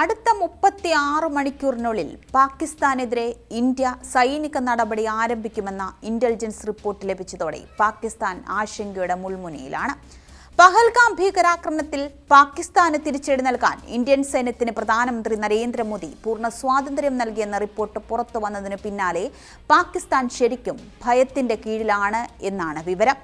അടുത്ത മുപ്പത്തി ആറ് മണിക്കൂറിനുള്ളിൽ പാകിസ്ഥാനെതിരെ ഇന്ത്യ സൈനിക നടപടി ആരംഭിക്കുമെന്ന ഇന്റലിജൻസ് റിപ്പോർട്ട് ലഭിച്ചതോടെ പാകിസ്ഥാൻ ആശങ്കയുടെ മുൾമുനയിലാണ്. പഹൽഗാം ഭീകരാക്രമണത്തിൽ പാകിസ്ഥാന് തിരിച്ചടി നൽകാൻ ഇന്ത്യൻ സൈന്യത്തിന് പ്രധാനമന്ത്രി നരേന്ദ്രമോദി പൂർണ സ്വാതന്ത്ര്യം നൽകിയെന്ന റിപ്പോർട്ട് പുറത്തു വന്നതിന് പിന്നാലെ പാകിസ്ഥാൻ ശരിക്കും ഭയത്തിന്റെ കീഴിലാണ് എന്നാണ് വിവരം.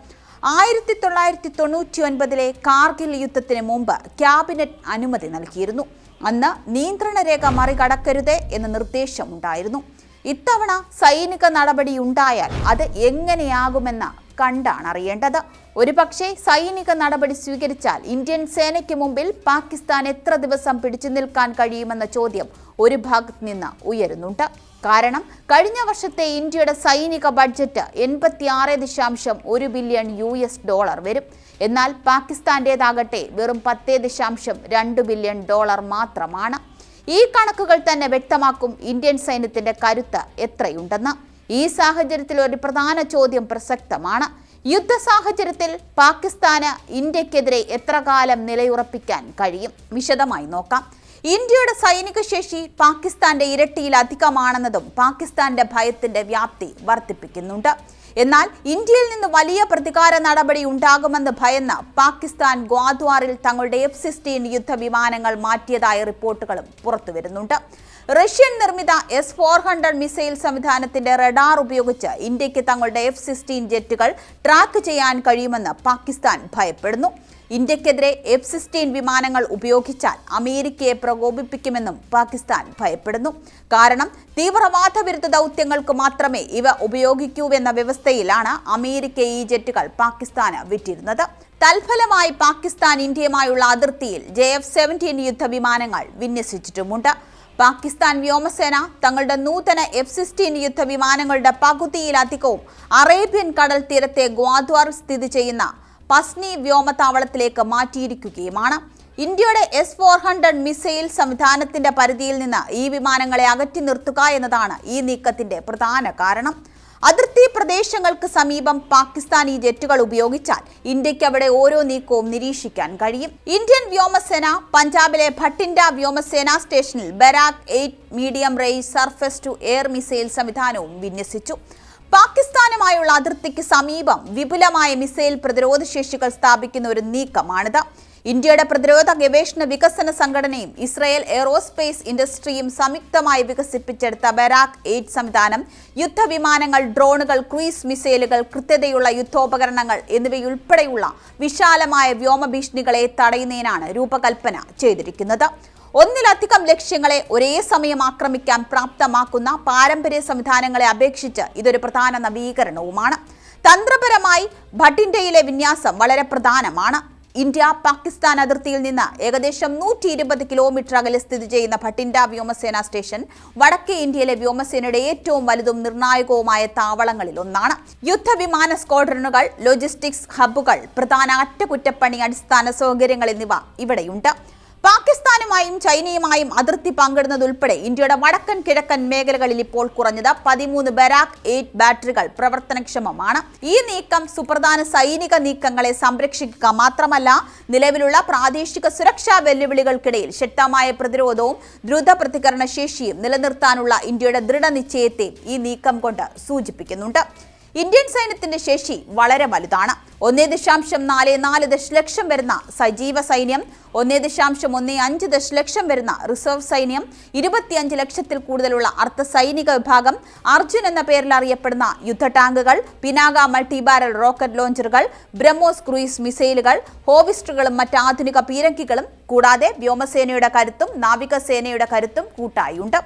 ആയിരത്തി തൊള്ളായിരത്തി തൊണ്ണൂറ്റി ഒൻപതിലെ കാർഗിൽ യുദ്ധത്തിന് മുമ്പ് ക്യാബിനറ്റ് അനുമതി നൽകിയിരുന്നു. അന്ന് നിയന്ത്രണ രേഖ മറികടക്കരുത് എന്ന നിർദ്ദേശമുണ്ടായിരുന്നു. ഇത്തവണ സൈനിക നടപടി ഉണ്ടായാൽ അത് എങ്ങനെയാകുമെന്ന് കണ്ടാണ് അറിയേണ്ടത്. ഒരുപക്ഷെ സൈനിക നടപടി സ്വീകരിച്ചാൽ ഇന്ത്യൻ സേനയ്ക്ക് മുമ്പിൽ പാകിസ്ഥാൻ എത്ര ദിവസം പിടിച്ചു നിൽക്കാൻ കഴിയുമെന്ന ചോദ്യം ഒരു ഭാഗത്ത് നിന്ന് ഉയരുന്നുണ്ട്. കാരണം കഴിഞ്ഞ വർഷത്തെ ഇന്ത്യയുടെ സൈനിക ബഡ്ജറ്റ് എൺപത്തി ആറ് ദശാംശം ഒരു ബില്യൺ യു എസ് ഡോളർ വരും. എന്നാൽ പാകിസ്ഥാന്റേതാകട്ടെ വെറും പത്തേ ദശാംശം രണ്ട് ബില്യൺ ഡോളർ മാത്രമാണ്. ഈ കണക്കുകൾ തന്നെ വ്യക്തമാക്കും ഇന്ത്യൻ സൈന്യത്തിന്റെ കരുത്ത് എത്രയുണ്ടെന്ന്. ഈ സാഹചര്യത്തിൽ ഒരു പ്രധാന ചോദ്യം പ്രസക്തമാണ്. യുദ്ധ സാഹചര്യത്തിൽ പാകിസ്ഥാന് ഇന്ത്യക്കെതിരെ എത്ര കാലം നിലയുറപ്പിക്കാൻ കഴിയും? വിശദമായി നോക്കാം. ഇന്ത്യയുടെ സൈനിക ശേഷി പാകിസ്ഥാന്റെ ഇരട്ടിയിലധികമാണെന്നതും പാകിസ്ഥാന്റെ ഭയത്തിന്റെ വ്യാപ്തി വർദ്ധിപ്പിക്കുന്നുണ്ട്. എന്നാൽ ഇന്ത്യയിൽ നിന്ന് വലിയ പ്രതികാര നടപടി ഉണ്ടാകുമെന്ന് ഭയന്ന് പാകിസ്ഥാൻ ഗ്വാദ്വാറിൽ തങ്ങളുടെ എഫ് സിക്സ്റ്റീൻ യുദ്ധവിമാനങ്ങൾ മാറ്റിയതായ റിപ്പോർട്ടുകളും പുറത്തുവരുന്നുണ്ട്. റഷ്യൻ നിർമ്മിത എസ് ഫോർ ഹൺഡ്രഡ് മിസൈൽ സംവിധാനത്തിന്റെ റഡാർ ഉപയോഗിച്ച് ഇന്ത്യയ്ക്ക് തങ്ങളുടെ എഫ് സിക്സ്റ്റീൻ ജെറ്റുകൾ ട്രാക്ക് ചെയ്യാൻ കഴിയുമെന്ന് പാകിസ്ഥാൻ ഭയപ്പെടുന്നു. ഇന്ത്യക്കെതിരെ എഫ് സിക്സ്റ്റീൻ വിമാനങ്ങൾ ഉപയോഗിച്ചാൽ അമേരിക്കയെ പ്രകോപിപ്പിക്കുമെന്നും പാകിസ്ഥാൻ ഭയപ്പെടുന്നു. കാരണം തീവ്രവാദ വിരുദ്ധ ദൗത്യങ്ങൾക്ക് മാത്രമേ ഇവ ഉപയോഗിക്കൂവെന്ന വ്യവസ്ഥയിലാണ് അമേരിക്ക ഈ ജെറ്റുകൾ പാകിസ്ഥാന് വിറ്റിരുന്നത്. തൽഫലമായി പാകിസ്ഥാൻ ഇന്ത്യയുമായുള്ള അതിർത്തിയിൽ ജെ എഫ് സെവന്റീൻ യുദ്ധവിമാനങ്ങൾ വിന്യസിച്ചിട്ടുമുണ്ട്. പാകിസ്ഥാൻ വ്യോമസേന തങ്ങളുടെ നൂതന എഫ് സിക്സ്റ്റീൻ യുദ്ധവിമാനങ്ങളുടെ പകുതിയിലധികവും അറേബ്യൻ കടൽ തീരത്തെ ഗ്വാദ്വാർ സ്ഥിതി ചെയ്യുന്ന പസ്നി വ്യോമത്താവളത്തിലേക്ക് മാറ്റിയിരിക്കുകയുമാണ്. ഇന്ത്യയുടെ എസ് ഫോർ ഹൺഡ്രഡ് മിസൈൽ സംവിധാനത്തിന്റെ പരിധിയിൽ നിന്ന് ഈ വിമാനങ്ങളെ അകറ്റി നിർത്തുക എന്നതാണ് ഈ നീക്കത്തിന്റെ പ്രധാന കാരണം. അതിർത്തി പ്രദേശങ്ങൾക്ക് സമീപം പാകിസ്ഥാനി ജെറ്റുകൾ ഉപയോഗിച്ചാൽ ഇന്ത്യയ്ക്ക് അവിടെ ഓരോ നീക്കവും നിരീക്ഷിക്കാൻ കഴിയും. ഇന്ത്യൻ വ്യോമസേന പഞ്ചാബിലെ ഭട്ടിൻഡ വ്യോമസേന സ്റ്റേഷനിൽ Barak eight medium range surface to air missile സംവിധാനവും വിന്യസിച്ചു. പാകിസ്ഥാനുമായുള്ള അതിർത്തിക്ക് സമീപം വിപുലമായ മിസൈൽ പ്രതിരോധ ശേഷികൾ സ്ഥാപിക്കുന്ന ഒരു നീക്കമാണിത്. ഇന്ത്യയുടെ പ്രതിരോധ ഗവേഷണ വികസന സംഘടനയും ഇസ്രായേൽ എയറോസ്പേസ് ഇൻഡസ്ട്രിയും സംയുക്തമായി വികസിപ്പിച്ചെടുത്ത ബരാക് എയ്റ്റ് സംവിധാനം യുദ്ധവിമാനങ്ങൾ ഡ്രോണുകൾ ക്രൂയിസ് മിസൈലുകൾ കൃത്യതയുള്ള യുദ്ധോപകരണങ്ങൾ എന്നിവയുൾപ്പെടെയുള്ള വിശാലമായ വ്യോമഭീഷണികളെ തടയുന്നതിനാണ് രൂപകൽപ്പന ചെയ്തിരിക്കുന്നത്. ഒന്നിലധികം ലക്ഷ്യങ്ങളെ ഒരേ സമയം ആക്രമിക്കാൻ പ്രാപ്തമാക്കുന്ന പാരമ്പര്യ സംവിധാനങ്ങളെ അപേക്ഷിച്ച് ഇതൊരു പ്രധാന നവീകരണവുമാണ്. തന്ത്രപരമായി ഭട്ടിൻഡയിലെ വിന്യാസം വളരെ പ്രധാനമാണ്. ഇന്ത്യ പാകിസ്ഥാൻ അതിർത്തിയിൽ നിന്ന് ഏകദേശം നൂറ്റി ഇരുപത് കിലോമീറ്റർ അകലെ സ്ഥിതി ചെയ്യുന്ന ഭട്ടിൻഡ വ്യോമസേന സ്റ്റേഷൻ വടക്കേ ഇന്ത്യയിലെ വ്യോമസേനയുടെ ഏറ്റവും വലുതും നിർണായകവുമായ താവളങ്ങളിൽ ഒന്നാണ്. യുദ്ധവിമാന സ്ക്വാഡ്രണുകൾ ലോജിസ്റ്റിക്സ് ഹബ്ബുകൾ പ്രധാന അറ്റകുറ്റപ്പണി അടിസ്ഥാന സൗകര്യങ്ങൾ എന്നിവ ഇവിടെയുണ്ട്. പാകിസ്ഥാനുമായും ചൈനയുമായും അതിർത്തി പങ്കിടുന്നതുൾപ്പെടെ ഇന്ത്യയുടെ വടക്കൻ കിഴക്കൻ മേഖലകളിൽ ഇപ്പോൾ കുറഞ്ഞത് പതിമൂന്ന് ബരാക് എയ്റ്റ് ബാറ്ററികൾ പ്രവർത്തനക്ഷമമാണ്. ഈ നീക്കം സുപ്രധാന സൈനിക നീക്കങ്ങളെ സംരക്ഷിക്കുക മാത്രമല്ല നിലവിലുള്ള പ്രാദേശിക സുരക്ഷാ വെല്ലുവിളികൾക്കിടയിൽ ശക്തമായ പ്രതിരോധവും ദ്രുത പ്രതികരണ ശേഷിയും നിലനിർത്താനുള്ള ഇന്ത്യയുടെ ദൃഢനിശ്ചയത്തെ ഈ നീക്കം കൊണ്ട് സൂചിപ്പിക്കുന്നുണ്ട്. ഇന്ത്യൻ സൈന്യത്തിന്റെ ശേഷി വളരെ വലുതാണ്. ഒന്നേ ദശാംശം നാല് നാല് ദശലക്ഷം വരുന്ന സജീവ സൈന്യം ഒന്നേ ദശാംശം ഒന്നേ അഞ്ച് ദശലക്ഷം വരുന്ന റിസർവ് സൈന്യം ഇരുപത്തിയഞ്ച് ലക്ഷത്തിൽ കൂടുതലുള്ള അർദ്ധ സൈനിക വിഭാഗം അർജുൻ എന്ന പേരിൽ അറിയപ്പെടുന്ന യുദ്ധ ടാങ്കുകൾ പിനാക മൾട്ടിബാരൽ റോക്കറ്റ് ലോഞ്ചറുകൾ ബ്രഹ്മോസ് ക്രൂയിസ് മിസൈലുകൾ ഹോവിസ്റ്ററുകളും മറ്റ് ആധുനിക പീരങ്കികളും കൂടാതെ വ്യോമസേനയുടെ കരുത്തും നാവികസേനയുടെ കരുത്തും കൂട്ടായുണ്ട്.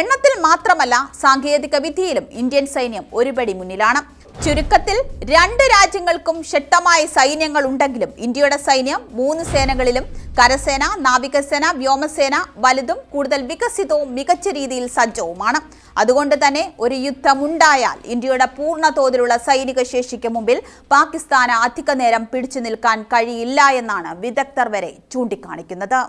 എണ്ണത്തിൽ മാത്രമല്ല സാങ്കേതിക വിദ്യയിലും ഇന്ത്യൻ സൈന്യം ഒരുപടി മുന്നിലാണ്. ചുരുക്കത്തിൽ രണ്ട് രാജ്യങ്ങൾക്കും ശക്തമായ സൈന്യങ്ങൾ ഉണ്ടെങ്കിലും ഇന്ത്യയുടെ സൈന്യം മൂന്ന് സേനകളിലും കരസേന നാവികസേന വ്യോമസേന വലുതും കൂടുതൽ വികസിതവും മികച്ച രീതിയിൽ സജ്ജവുമാണ്. അതുകൊണ്ട് തന്നെ ഒരു യുദ്ധമുണ്ടായാൽ ഇന്ത്യയുടെ പൂർണ തോതിലുള്ള സൈനിക ശേഷിക്ക് മുമ്പിൽ പാകിസ്ഥാന് അധിക നേരം പിടിച്ചു നിൽക്കാൻ കഴിയില്ല എന്നാണ് വിദഗ്ധർ വരെ ചൂണ്ടിക്കാണിക്കുന്നത്.